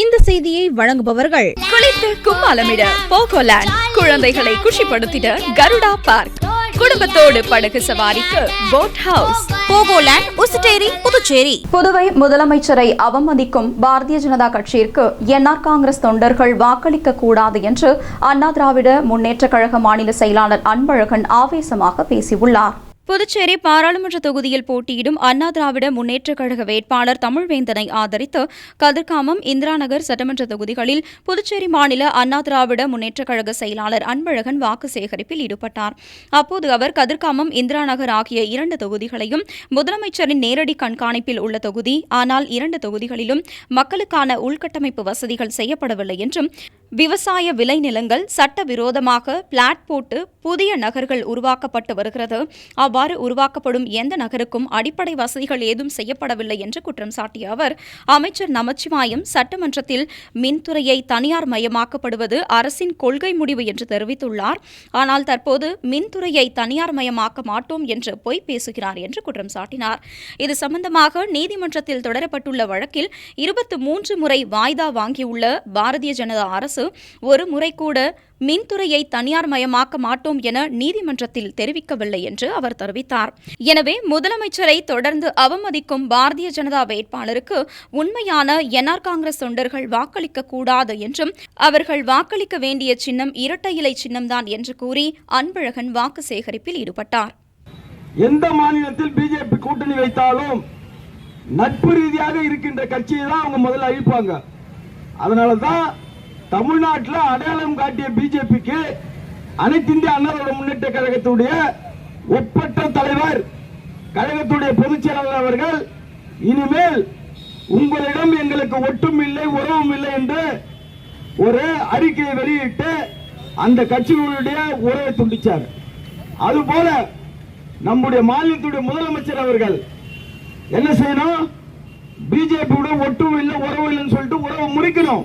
இந்த செய்தியை வழங்குபவர்கள் குளித்து கும்மாலமிட போகோலேண்ட் குழந்தைகளை குஷிப்படுத்திட கருடா பார்க். குடும்பத்தோடு படகு சவாரிக்கு போட் ஹவுஸ் போகோலேண்ட் உசுட்டேரி புதுச்சேரி. புதுவை முதலமைச்சரை அவமதிக்கும் பாரதிய ஜனதா கட்சியிற்கு என்ஆர் காங்கிரஸ் தொண்டர்கள் வாக்களிக்க கூடாது என்று அண்ணா திராவிட முன்னேற்றக் கழக மாநில செயலாளர் அன்பழகன் ஆவேசமாக பேசியுள்ளார். புதுச்சேரி பாராளுமன்ற தொகுதியில் போட்டியிடும் அண்ணா திராவிட முன்னேற்றக் கழக வேட்பாளர் தமிழ்வேந்தனை ஆதரித்து கதிர்காமம் இந்திரா நகர் சட்டமன்ற தொகுதிகளில் புதுச்சேரி மாநில அண்ணா திராவிட முன்னேற்றக் கழக செயலாளர் அன்பழகன் வாக்கு சேகரிப்பில் ஈடுபட்டார். அப்போது அவர் கதிர்காமம் இந்திரா நகர் ஆகிய இரண்டு தொகுதிகளையும் முதலமைச்சரின் நேரடி கண்காணிப்பில் உள்ள தொகுதி. ஆனால் இரண்டு தொகுதிகளிலும் மக்களுக்கான உள்கட்டமைப்பு வசதிகள் செய்யப்படவில்லை என்றும் விவசாய விளைநிலங்கள் சட்டவிரோதமாக பிளாட் போட்டு புதிய நகர்கள் உருவாக்கப்பட்டு வருகிறது. அவ்வாறு உருவாக்கப்படும் எந்த நகருக்கும் அடிப்படை வசதிகள் ஏதும் செய்யப்படவில்லை என்று குற்றம் சாட்டிய அவர் அமைச்சர் நமச்சிவாயம் சட்டமன்றத்தில் மின்துறையை தனியார் மயமாக்கப்படுவது அரசின் கொள்கை முடிவு என்று தெரிவித்துள்ளார். ஆனால் தற்போது மின்துறையை தனியார் மயமாக்க மாட்டோம் என்று பொய் பேசுகிறார் என்று குற்றம் சாட்டினார். இது சம்பந்தமாக நீதிமன்றத்தில் தொடரப்பட்டுள்ள வழக்கில் இருபத்து மூன்று முறை வாய்தா வாங்கியுள்ள பாரதிய ஜனதா அரசு ஒரு முறை கூட மின்துறையை தனியார் மயமாக்க மாட்டோம் என நீதிமன்றத்தில் தெரிவிக்கவில்லை என்று அவர் தெரிவித்தார். எனவே முதலமைச்சரை தொடர்ந்து அவமதிக்கும் பாரதிய ஜனதா வேட்பாளருக்கு உண்மையான என்ஆர் காங்கிரஸ் தொண்டர்கள் வாக்களிக்க கூடாது என்றும் அவர்கள் வாக்களிக்க வேண்டிய சின்னம் இரட்டை இலை சின்னம்தான் என்று கூறி அன்பழகன் வாக்கு சேகரிப்பில் ஈடுபட்டார். எந்த மாநிலத்தில் பிஜேபி கூட்டணி வைத்தாலும் நட்பு ரீதியாக இருக்கின்ற கட்சியை தான் அவங்க முதல்ல அழிப்பாங்க. அதனால தான் தமிழ்நாட்டில் அடையாளம் காட்டிய பிஜேபிக்கு அனைத்து இந்திய அண்ணாவோட முன்னேற்ற கழகத்துடைய ஒப்பற்ற தலைவர் கழகத்துடைய பொதுச் செயலாளர் அவர்கள் இனிமேல் உங்களிடம் எங்களுக்கு ஒட்டும் இல்லை உறவும் இல்லை என்று ஒரு அறிக்கையை வெளியிட்டு அந்த கட்சிகளுடைய உறவை துண்டிச்சார். அதுபோல நம்முடைய மாநிலத்துடைய முதலமைச்சர் அவர்கள் என்ன செய்யணும்? பிஜேபியுடன் ஒட்டும் இல்லை உறவு இல்லைன்னு சொல்லிட்டு உறவை முறிக்கணும்